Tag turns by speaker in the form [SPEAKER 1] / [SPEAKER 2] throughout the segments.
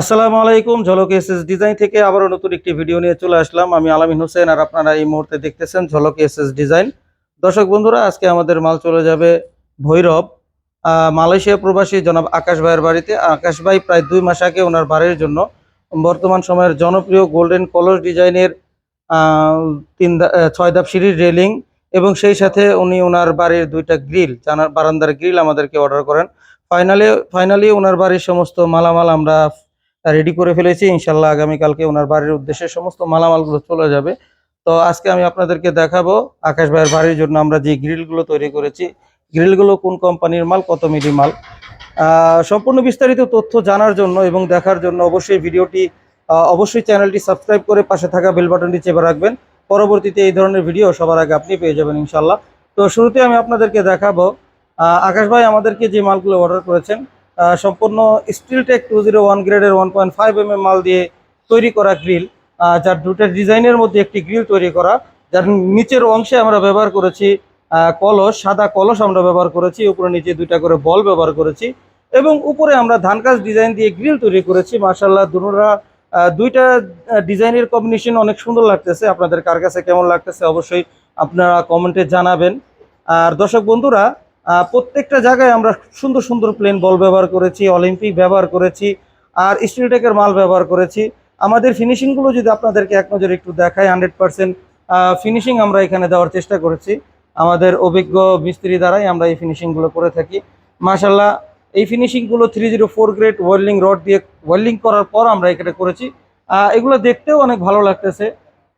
[SPEAKER 1] আসসালামু আলাইকুম, ঝলক এস এস ডিজাইন থেকে আবারও নতুন একটি ভিডিও নিয়ে চলে আসলাম। আমি আলামিন হোসেন, আর আপনারা এই মুহূর্তে দেখতেছেন ঝলক এস এস ডিজাইন। দর্শক বন্ধুরা, আজকে আমাদের মাল চলে যাবে ভৈরব মালয়েশিয়া প্রবাসী জনাব আকাশ ভাইয়ের বাড়িতে। আকাশ ভাই প্রায় দুই মাস আগে ওনার বাড়ির জন্য বর্তমান সময়ের জনপ্রিয় গোল্ডেন কলস ডিজাইনের তিন ছয় ধাপ সিঁড়ির রেলিং এবং সেই সাথে উনি ওনার বাড়ির দুইটা গ্রিল, জানার বারান্দার গ্রিল আমাদেরকে অর্ডার করেন। ফাইনালি ফাইনালি ওনার বাড়ির সমস্ত মালামাল আমরা রেডি করে ফেলেছি, ইনশাল্লাহ আগামীকালকে ওনার বাড়ির উদ্দেশ্যে সমস্ত মালামালগুলো চলে যাবে। তো আজকে আমি আপনাদেরকে দেখাবো আকাশ ভাইয়ের বাড়ির জন্য আমরা যে গ্রিলগুলো তৈরি করেছি। গ্রিলগুলো কোন কোম্পানির মাল, কত মিলি মাল? সম্পূর্ণ বিস্তারিত তথ্য জানার জন্য এবং দেখার জন্য অবশ্যই ভিডিওটি অবশ্যই চ্যানেলটি সাবস্ক্রাইব করে পাশে থাকা বেল বাটনটি চেপে রাখবেন। পরবর্তীতে এই ধরনের ভিডিও সবার আগে আপনি পেয়ে যাবেন ইনশাল্লাহ। তো শুরুতে আমি আপনাদেরকে দেখাবো আকাশ ভাই আমাদেরকে যে মালগুলো অর্ডার করেছেন সম্পূর্ণ steel tech two zero one গ্রেডের one point five M M মাল দিয়ে তৈরি করা গ্রিল যার দুটো ডিজাইনের মধ্যে একটি গ্রিল তৈরি করা, যার নিচের অংশে আমরা ব্যবহার করেছি কলস, সাদা কলস আমরা ব্যবহার করেছি, উপরে নিচে দুইটা করে বল ব্যবহার করেছি, এবং উপরে আমরা ধান কাজ ডিজাইন দিয়ে গ্রিল তৈরি করেছি। মার্শাল্লাহ দুরা দুইটা ডিজাইনের কম্বিনেশন অনেক সুন্দর লাগতেছে। আপনাদের কার কাছে কেমন লাগতেছে অবশ্যই আপনারা কমেন্টে জানাবেন। আর দর্শক বন্ধুরা প্রত্যেকটা জায়গায় আমরা সুন্দর সুন্দর প্লেন বল ব্যবহার করেছি অলিম্পিক ব্যবহার করেছি, আর স্টিলটেকের মাল ব্যবহার করেছি। আমাদের ফিনিশিংগুলো যদি আপনাদেরকে এক নজর একটু দেখায় হান্ড্রেড পার্সেন্ট ফিনিশিং আমরা এখানে দেওয়ার চেষ্টা করেছি। আমাদের অভিজ্ঞ মিস্ত্রি দ্বারাই আমরা এই ফিনিশিংগুলো করে থাকি। মাশাল্লাহ এই ফিনিশিংগুলো three zero four grade welding rod দিয়ে ওয়েল্ডিং করার পর আমরা এখানে করেছি। এগুলো দেখতেও অনেক ভালো লাগতেছে।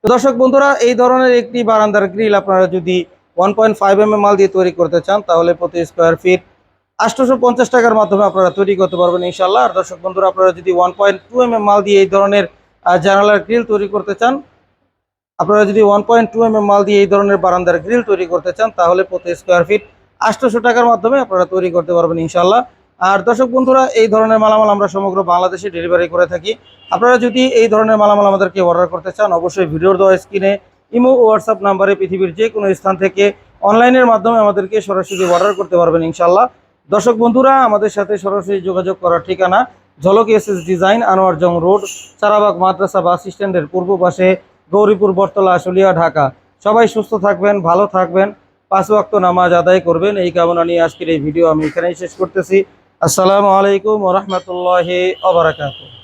[SPEAKER 1] দর্শক বন্ধুরা, এই ধরনের একটি বারান্দার গ্রিল আপনারা যদি ওয়ান পয়েন্ট ফাইভ এম মাল দিয়ে তৈরি করতে চান, তাহলে প্রতি স্কোয়ার ফিট আটশোশো পঞ্চাশ টাকার মাধ্যমে আপনারা তৈরি করতে পারবেন ইনশাল্লাহ আর দর্শক বন্ধুরা, আপনারা যদি ওয়ান পয়েন্ট টু এম মাল দিয়ে এই ধরনের জানালার গ্রিল তৈরি করতে চান, আপনারা যদি ওয়ান পয়েন্ট টু এম মাল দিয়ে এই ধরনের বারান্দার গ্রিল তৈরি করতে চান, তাহলে প্রতি স্কোয়ার ফিট আটশোশো টাকার মাধ্যমে আপনারা তৈরি করতে পারবেন ইনশাল্লাহ আর দর্শক বন্ধুরা, এই ধরনের মালামাল আমরা সমগ্র বাংলাদেশে ডেলিভারি করে থাকি। আপনারা যদি এই ধরনের মালামাল আমাদেরকে অর্ডার করতে চান, অবশ্যই ভিডিওর দেওয়া স্ক্রিনে ইমো হোয়াটসঅ্যাপ নাম্বারে পৃথিবীর যে কোনো স্থান থেকে অনলাইনের মাধ্যমে আমাদেরকে সরাসরি অর্ডার করতে পারবেন ইনশাল্লাহ দর্শক বন্ধুরা, আমাদের সাথে সরাসরি যোগাযোগ করার ঠিকানা Jhalak S S design, Anwar Jung road, Charabag Madrasa bus স্ট্যান্ডের পূর্ব পাশে গৌরীপুর বটতলা, আশুলিয়া, ঢাকা। সবাই সুস্থ থাকবেন, ভালো থাকবেন, পাঁচ ওয়াক্ত নামাজ আদায় করবেন। এই কামনা নিয়ে আজকের এই ভিডিও আমি এখানেই শেষ করতেছি। আসসালামু আলাইকুম রহমতুল্লাহ আবরাকাতুহ